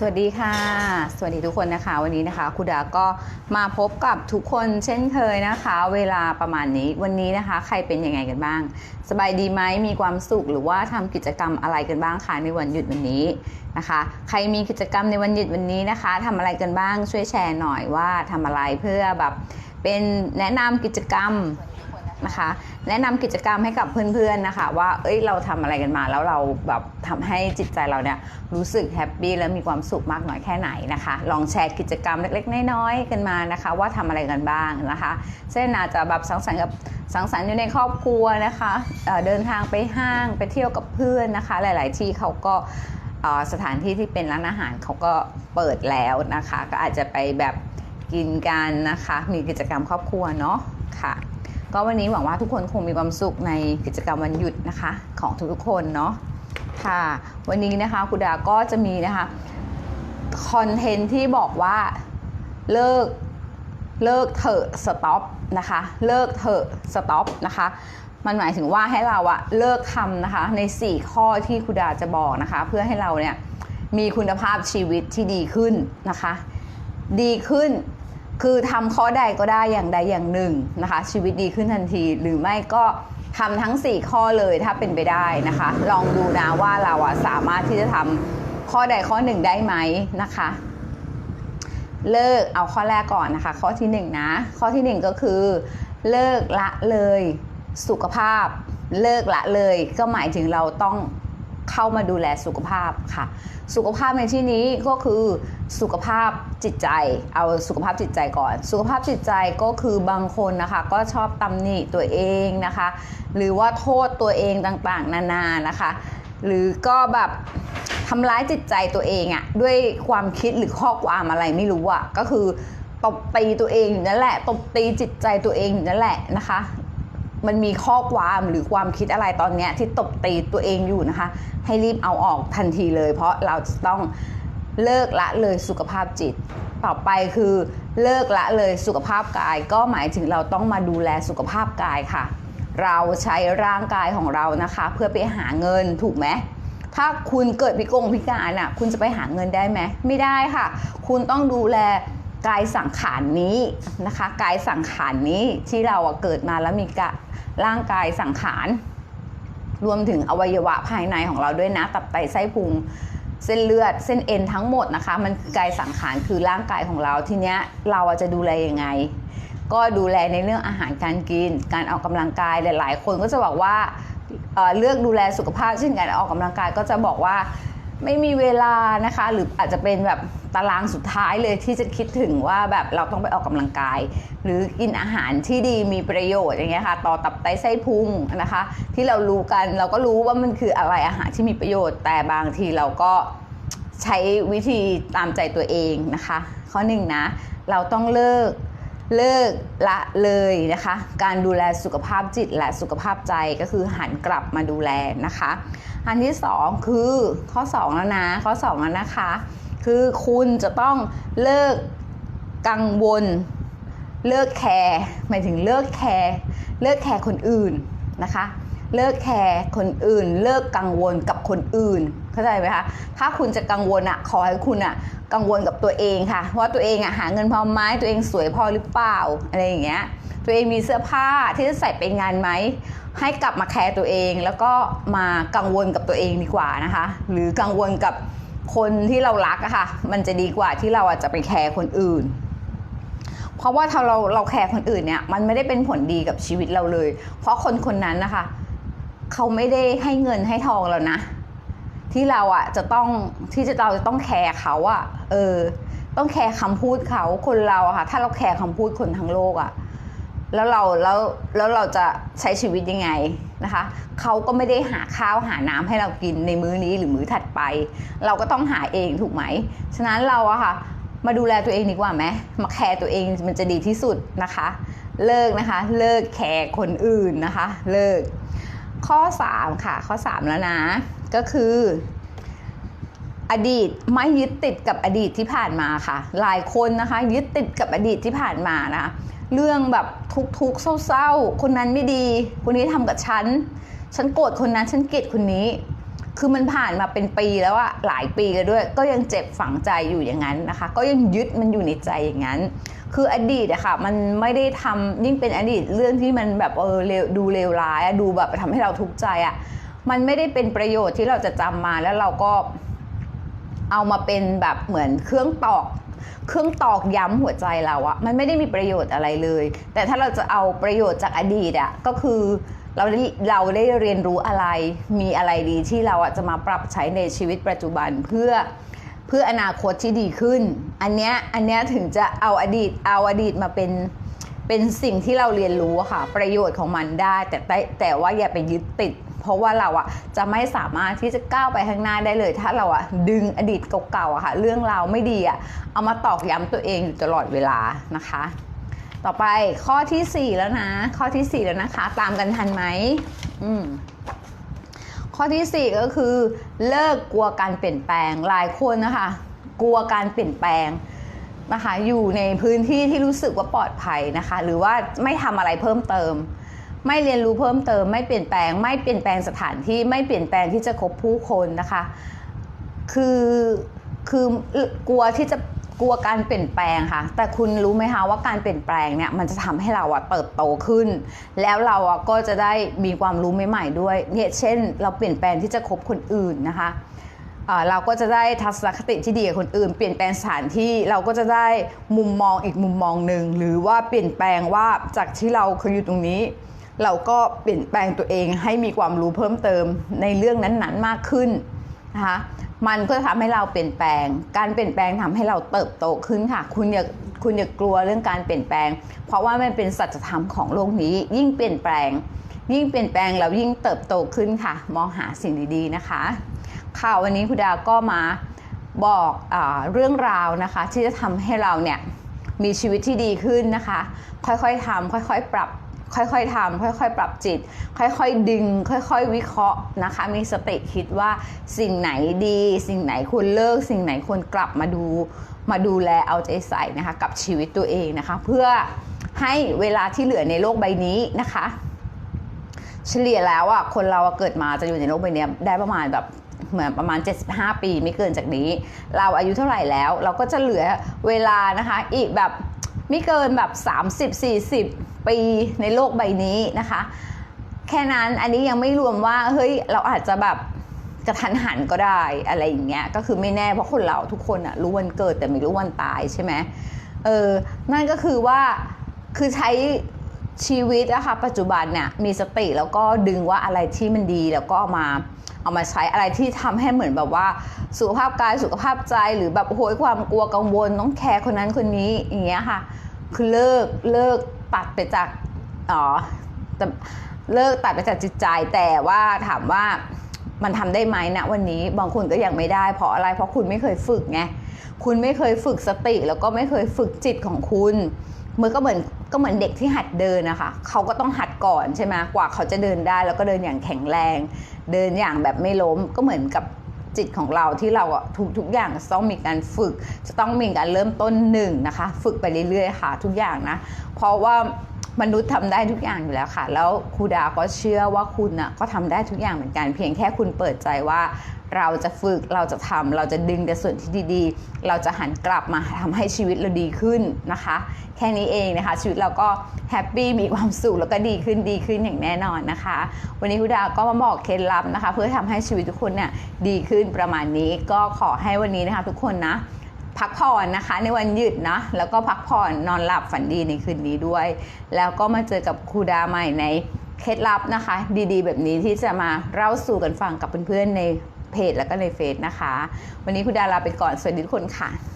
สวัสดีค่ะ สวัสดีทุกคนนะคะ วันนี้นะคะครูดาก็มาพบกับทุกคนเช่นเคยนะคะ เวลาประมาณนี้วันนี้นะคะ ใครเป็นยังไงกันบ้าง สบายดีไหมมีความสุขหรือว่าทำกิจกรรมอะไรกันบ้างคะในวันหยุดวันนี้นะคะ ใครมีกิจกรรมในวันหยุดวันนี้นะคะทำอะไรกันบ้างช่วยแชร์หน่อยว่าทำอะไรเพื่อแบบเป็นแนะนำกิจกรรม นะคะ แนะนำกิจกรรมให้กับเพื่อนๆนะคะ ว่าเอ้ยเราทำอะไรกันมา แล้วเราแบบทำให้จิตใจเราเนี่ยรู้สึกแฮปปี้และมีความสุขมากน้อยแค่ไหนนะคะ ลองแชร์กิจกรรมเล็กๆน้อยๆกันมานะคะ ว่าทำอะไรกันบ้างนะคะเช่นอาจจะแบบสังสรรค์กับสังสรรค์อยู่ในครอบครัวนะคะเเดินทางไปห้างไปเที่ยวกับเพื่อนนะคะ หลาย ๆ ที่เขาก็สถานที่ที่เป็นร้านอาหารเขาก็เปิดแล้วนะคะ ก็อาจจะไปแบบกินกันนะคะ มีกิจกรรมครอบครัวเนาะค่ะ ก็วันนี้หวังว่าทุกคนคงมีความสุขในกิจกรรมวันหยุดนะคะ ของทุกๆคนเนาะค่ะ วันนี้นะคะคุณดาก็จะมีนะคะคอนเทนต์ที่บอกว่าเลิกเลิกเถอะสต็อปนะคะเลิกเถอะสต็อปนะคะมันหมายถึงว่าให้เราอะเลิกทำนะคะใน 4 ข้อที่คุณดาจะบอกนะคะ เพื่อให้เราเนี่ยมีคุณภาพชีวิตที่ดีขึ้นนะคะ ดีขึ้น คือทำข้อใดก็ได้อย่างใดอย่างหนึ่งนะคะ ชีวิตดีขึ้นทันที หรือไม่ก็ทำทั้ง 4 ข้อเลยถ้าเป็นไปได้นะคะ ลองดูนะว่าเราอะสามารถที่จะทำข้อใดข้อหนึ่งได้ไหมนะคะ เลิกเอาข้อแรกก่อนนะคะ ข้อที่1นงนะข้อที่ 1 ก็คือ เลิกละเลยสุขภาพ เลิกละเลย ก็หมายถึงเราต้อง เข้ามาดูแลสุขภาพค่ะ สุขภาพในที่นี้ก็คือสุขภาพจิตใจ เอาสุขภาพจิตใจก่อน สุขภาพจิตใจก็คือบางคนนะคะก็ชอบตำหนิตัวเองนะคะ หรือว่าโทษตัวเองต่างๆ นานานะคะ หรือก็แบบทำร้ายจิตใจตัวเองอะด้วยความคิดหรือข้อความอะไรไม่รู้อะก็คือตบตีตัวเองอยู่นั่นแหละตบตีจิตใจตัวเองอยู่นั่นแหละนะคะ มันมีข้อความหรือความคิดอะไรตอนนี้ที่ตบตีตัวเองอยู่นะคะ ให้รีบเอาออกทันทีเลย เพราะเราจะต้องเลิกละเลยสุขภาพจิต ต่อไปคือเลิกละเลยสุขภาพกาย ก็หมายถึงเราต้องมาดูแลสุขภาพกายค่ะ เราใช้ร่างกายของเรานะคะ เพื่อไปหาเงินถูกไหมถ้าคุณเกิดพิกงพิการอะ คุณจะไปหาเงินได้ไหมไม่ได้ค่ะ คุณต้องดูแล กายสังขารนี้นะคะกายสังขารนี้ที่เราเกิดมาแล้วมีกะร่างกายสังขาร รวมถึงอวัยวะภายในของเราด้วยนะตับไตไส้พุงเส้นเลือดเส้นเอ็นทั้งหมดนะคะ มันคือกายสังขารคือร่างกายของเราทีเนี้ยเราจะดูแลยังไง ก็ดูแลในเรื่องอาหารการกิน การออกกำลังกายหลาย ๆ คนก็จะบอกว่าเเลือกดูแลสุขภาพเช่นการออกกำลังกายก็จะบอกว่า ไม่มีเวลานะคะ หรืออาจจะเป็นแบบตารางสุดท้ายเลยที่จะคิดถึงว่าแบบเราต้องไปออกกำลังกาย หรือกินอาหารที่ดีมีประโยชน์อย่างเงี้ยค่ะต่อตับไตไส้พุงนะคะ ที่เรารู้กันเราก็รู้ว่ามันคืออะไรอาหารที่มีประโยชน์ แต่บางทีเราก็ใช้วิธีตามใจตัวเองนะคะ ข้อหนึ่งนะ เราต้องเลิก เลิกละเลยนะคะ การดูแลสุขภาพจิตและสุขภาพใจก็คือหันกลับมาดูแลนะคะ อันที่สองคือข้อสองแล้วนะ ข้อสองแล้วนะคะ คือคุณจะต้องเลิกกังวล เลิกแคร์หมายถึงเลิกแคร์เลิกแคร์คนอื่นนะคะ เลิกแคร์คนอื่น เลิกกังวลกับคนอื่น เข้าใจไหมคะถ้าคุณจะกังวลอะขอให้คุณอะกังวลกับตัวเองค่ะว่าตัวเองอะหาเงินพอไหมตัวเองสวยพอหรือเปล่าอะไรอย่างเงี้ยตัวเองมีเสื้อผ้าที่จะใส่ไปงานไหมให้กลับมาแคร์ตัวเองแล้วก็มากังวลกับตัวเองดีกว่านะคะ หรือกังวลกับคนที่เรารักอะค่ะ มันจะดีกว่าที่เราอะจะไปแคร์คนอื่น เพราะว่าถ้าเราเราแคร์คนอื่นเนี่ย มันไม่ได้เป็นผลดีกับชีวิตเราเลย เพราะคนคนนั้นนะคะ เขาไม่ได้ให้เงินให้ทองเรานะ ที่เราอะจะต้องที่จะเราจะต้องแคร์เขาอะ เออ ต้องแคร์คำพูดเขาคนเราอะค่ะ ถ้าเราแคร์คำพูดคนทั้งโลกอะแล้วเราแล้วแล้วเราจะใช้ชีวิตยังไงนะคะเขาก็ไม่ได้หาข้าวหาน้ำให้เรากินในมื้อนี้หรือมื้อถัดไป เราก็ต้องหาเองถูกไหม ฉะนั้นเราอะค่ะ มาดูแลตัวเองดีกว่าไหมมาแคร์ตัวเองมันจะดีที่สุดนะคะ เลิกนะคะ เลิกแคร์คนอื่นนะคะ เลิก ข้อ 3 ค่ะ ข้อ 3 แล้วนะ ก็คือ อดีตไม่ยึดติดกับอดีตที่ผ่านมาค่ะ หลายคนนะคะ ยึดติดกับอดีตที่ผ่านมานะเรื่องแบบทุกๆเศร้าๆ คนนั้นไม่ดี คนนี้ทำกับฉัน ฉันโกรธคนนั้นฉันเกลียดคนนี้ คือมันผ่านมาเป็นปีแล้วอะหลายปีแล้วด้วย ก็ยังเจ็บฝังใจอยู่อย่างนั้นนะคะ ก็ยังยึดมันอยู่ในใจอย่างนั้น คืออดีตอะค่ะ มันไม่ได้ทำยิ่งเป็นอดีตเรื่องที่มันแบบเออเลวดูเลวร้ายอะดูแบบทำให้เราทุกข์ใจอะมันไม่ได้เป็นประโยชน์ที่เราจะจำมาแล้วเราก็เอามาเป็นแบบเหมือนเครื่องตอกเครื่องตอกย้ำหัวใจเราอะมันไม่ได้มีประโยชน์อะไรเลย แต่ถ้าเราจะเอาประโยชน์จากอดีตอะก็คือเราได้เราได้เรียนรู้อะไรมีอะไรดีที่เราอะจะมาปรับใช้ในชีวิตปัจจุบันเพื่อ เพื่ออนาคตที่ดีขึ้น อันเนี้ยอันเนี้ยถึงจะเอาอดีตเอาอดีตมาเป็นเป็นสิ่งที่เราเรียนรู้ค่ะ ประโยชน์ของมันได้ แต่แต่แต่ว่าอย่าไปยึดติด เพราะว่าเราอะจะไม่สามารถที่จะก้าวไปข้างหน้าได้เลย ถ้าเราอะดึงอดีตเก่าๆอะค่ะ เรื่องราวไม่ดีอะเอามาตอกย้ำตัวเองอยู่ตลอดเวลานะคะ ต่อไปข้อที่ 4 แล้วนะ ข้อที่ 4 แล้วนะคะ ตามกันทันไหมอืม ข้อที่ 4 ก็คือ เลิกกลัวการเปลี่ยนแปลงหลายคนนะคะ กลัวการเปลี่ยนแปลงนะคะอยู่ในพื้นที่ที่รู้สึกว่าปลอดภัยนะคะ หรือว่าไม่ทำอะไรเพิ่มเติม ไม่เรียนรู้เพิ่มเติม ไม่เปลี่ยนแปลง ไม่เปลี่ยนแปลงสถานที่ไม่เปลี่ยนแปลงที่จะคบผู้คนนะคะ คือคือกลัวที่จะ กลัวการเปลี่ยนแปลงค่ะ แต่คุณรู้ไหมคะว่าการเปลี่ยนแปลงเนี่ยมันจะทำให้เราอะเติบโตขึ้น แล้วเราอะก็จะได้มีความรู้ใหม่ๆด้วยเนี่ยเช่น เราเปลี่ยนแปลงที่จะคบคนอื่นนะคะเราก็จะได้ทัศนคติที่ดีกับคนอื่น เปลี่ยนแปลงสถานที่เราก็จะได้มุมมองอีกมุมมองหนึ่งหรือว่าเปลี่ยนแปลงว่าจากที่เราเคยอยู่ตรงนี้ เราก็เปลี่ยนแปลงตัวเองให้มีความรู้เพิ่มเติมในเรื่องนั้นๆมากขึ้น นะคะมันก็ทำให้เราเปลี่ยนแปลง การเปลี่ยนแปลงทำให้เราเติบโตขึ้นค่ะ คุณอย่าคุณอย่ากลัวเรื่องการเปลี่ยนแปลง เพราะว่ามันเป็นสัจธรรมของโลกนี้ ยิ่งเปลี่ยนแปลง ยิ่งเปลี่ยนแปลงเรายิ่งเติบโตขึ้นค่ะ มองหาสิ่งดีๆนะคะข่าววันนี้คุณดาก็มาบอกอเรื่องราวนะคะ ที่จะทำให้เราเนี่ยมีชีวิตที่ดีขึ้นนะคะ ค่อยๆทำค่อยๆ ปรับ ค่อยๆทำค่อยๆ ปรับจิต ค่อยๆ ดึง ค่อยๆ วิเคราะห์นะคะ มีสติคิดว่าสิ่งไหนดี สิ่งไหนควรเลิก สิ่งไหนควรกลับมาดู มาดูแลเอาใจใส่นะคะ กับชีวิตตัวเองนะคะ เพื่อให้เวลาที่เหลือในโลกใบนี้นะคะ เฉลี่ยแล้วอะคนเราเกิดมาจะอยู่ในโลกใบนี้ได้ประมาณแบบเหมือนประมาณ 75 ปีไม่เกินจากนี้ เราอายุเท่าไหร่แล้ว เราก็จะเหลือเวลานะคะ อีกแบบ ไม่เกินแบบ 30-40 ปีในโลกใบนี้นะคะ แค่นั้นอันนี้ยังไม่รวมว่าเฮ้ยเราอาจจะแบบกระทันหันก็ได้อะไรอย่างเงี้ยก็คือไม่แน่เพราะคนเราทุกคนอะรู้วันเกิดแต่ไม่รู้วันตายใช่ไหมเออนั่นก็คือว่าคือใช้ชีวิตอะคะปัจจุบันเนี่ยมีสติแล้วก็ดึงว่าอะไรที่มันดีแล้วก็เอามา เอามาใช้อะไรที่ทำให้เหมือนแบบว่าสุขภาพกายสุขภาพใจหรือแบบโอ้ยความกลัวกังวลต้องแคร์คนนั้นคนนี้อย่างเงี้ยค่ะ คือเลิกเลิกตัดไปจากอ๋อเลิกตัดไปจากจิตใจแต่ว่าถามว่ามันทำได้ไหมนะวันนี้บางคนก็ยังไม่ได้ เพราะอะไรเพราะคุณไม่เคยฝึกไงคุณไม่เคยฝึกสติแล้วก็ไม่เคยฝึกจิตของคุณมื่อก็เหมือน ก็เหมือนเด็กที่หัดเดินนะคะเขาก็ต้องหัดก่อนใช่ไหมกว่าเขาจะเดินได้ แล้วก็เดินอย่างแข็งแรง เดินอย่างแบบไม่ล้มก็เหมือนกับจิตของเราที่เราอะทุกทุกอย่างต้องมีการฝึก จะต้องมีการเริ่มต้นหนึ่งนะคะ ฝึกไปเรื่อยๆค่ะทุกอย่างนะ เพราะว่า มนุษย์ทำได้ทุกอย่างอยู่แล้วค่ะ แล้วครูดาก็เชื่อว่าคุณน่ะก็ทำได้ทุกอย่างเหมือนกัน เพียงแค่คุณเปิดใจว่าเราจะฝึกเราจะทำเราจะดึงแต่ส่วนที่ดีๆ เราจะหันกลับมาทำให้ชีวิตเราดีขึ้นนะคะ แค่นี้เองนะคะ ชีวิตเราก็แฮปปี้มีความสุขแล้วก็ดีขึ้นดีขึ้นอย่างแน่นอนนะคะ วันนี้คุณดาก็มาบอกเคล็ดลับนะคะ เพื่อทำให้ชีวิตทุกคนเนี่ยดีขึ้นประมาณนี้ก็ขอให้วันนี้นะคะทุกคนนะ พักผ่อนนะคะในวันหยุดนะแล้วก็พักผ่อนนอนหลับฝันดีในคืนนี้ด้วย แล้วก็มาเจอกับครูดาใหม่ในเคล็ดลับนะคะ ดีๆ แบบนี้ที่จะมาเล่าสู่กันฟังกับเพื่อนๆในเพจแล้วก็ในเฟซนะคะ วันนี้ครูดาลาไปก่อนสวัสดีทุกคนค่ะ